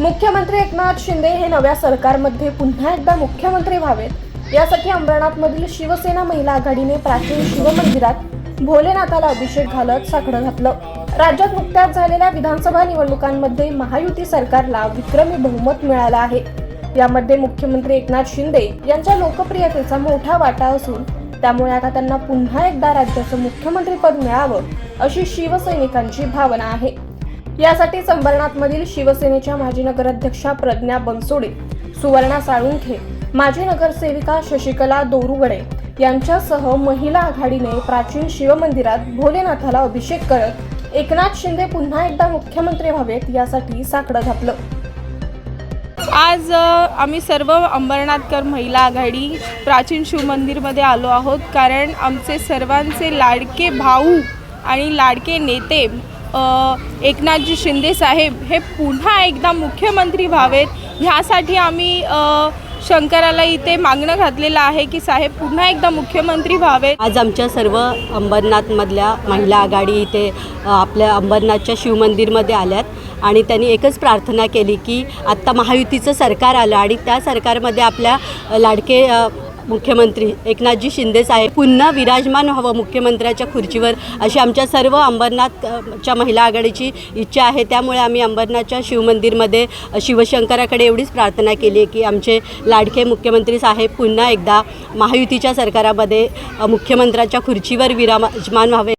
मुख्यमंत्री एकनाथ शिंदे हे नव्या सरकारमध्ये पुन्हा एकदा मुख्यमंत्री व्हावेत. यासाठी अंबरनाथमधील शिवसेना महिला आघाडीने प्राचीन शिवमंदिरात भोलेनाथाला अभिषेक घालत साकडं घातलं. राज्यात नुकत्याच झालेल्या विधानसभा निवडणुकांमध्ये महायुती सरकारला विक्रमी बहुमत मिळालं आहे. यामध्ये मुख्यमंत्री एकनाथ शिंदे यांच्या लोकप्रियतेचा मोठा वाटा असून त्यामुळे आता त्यांना पुन्हा एकदा राज्याचं मुख्यमंत्रीपद मिळावं अशी शिवसैनिकांची भावना आहे. यासाठी संबरनाथमधील शिवसेनेच्या माजी नगराध्यक्षा प्रज्ञा बनसोडे सुवर्णा साळुंखे माजी नगरसेविका शशिकला दोरुगडे यांच्यासह महिला आघाडीने प्राचीन शिवमंदिरात भोलेनाथाला अभिषेक करत एकनाथ शिंदे पुन्हा एकदा मुख्यमंत्री व्हावेत यासाठी साकडं घातलं आज आम्ही सर्व अंबरनाथकर महिला आघाडी प्राचीन शिवमंदिरमध्ये आलो आहोत. कारण आमचे सर्वांचे लाडके भाऊ आणि लाडके नेते एकनाथजी शिंदे साहेब हे पुन्हा एकदा मुख्यमंत्री व्हावेत. ह्यासाठी आम्ही शंकराला इथे मागणं घातलेलं आहे की साहेब पुन्हा एकदा मुख्यमंत्री व्हावेत. आज आमच्या सर्व अंबरनाथमधल्या महिला आघाडी इथे आपल्या अंबरनाथच्या शिवमंदिरमध्ये आल्यात आणि त्यांनी एकच प्रार्थना केली की आत्ता महायुतीचं सरकार आलं आणि त्या सरकारमध्ये आपल्या लाडके मुख्यमंत्री एकनाथजी शिंदे साहेब पुन्हा विराजमान व्हावं मुख्यमंत्र्याच्या खुर्चीवर अशी आमच्या सर्व अंबरनाथच्या महिला आघाडीची इच्छा आहे. त्यामुळे आम्ही अंबरनाथच्या शिवमंदिरमध्ये शिवशंकराकडे एवढीच प्रार्थना केली आहे की आमचे लाडके मुख्यमंत्री साहेब पुन्हा एकदा महायुतीच्या सरकारामध्ये मुख्यमंत्र्याच्या खुर्चीवर विराजमान व्हावे.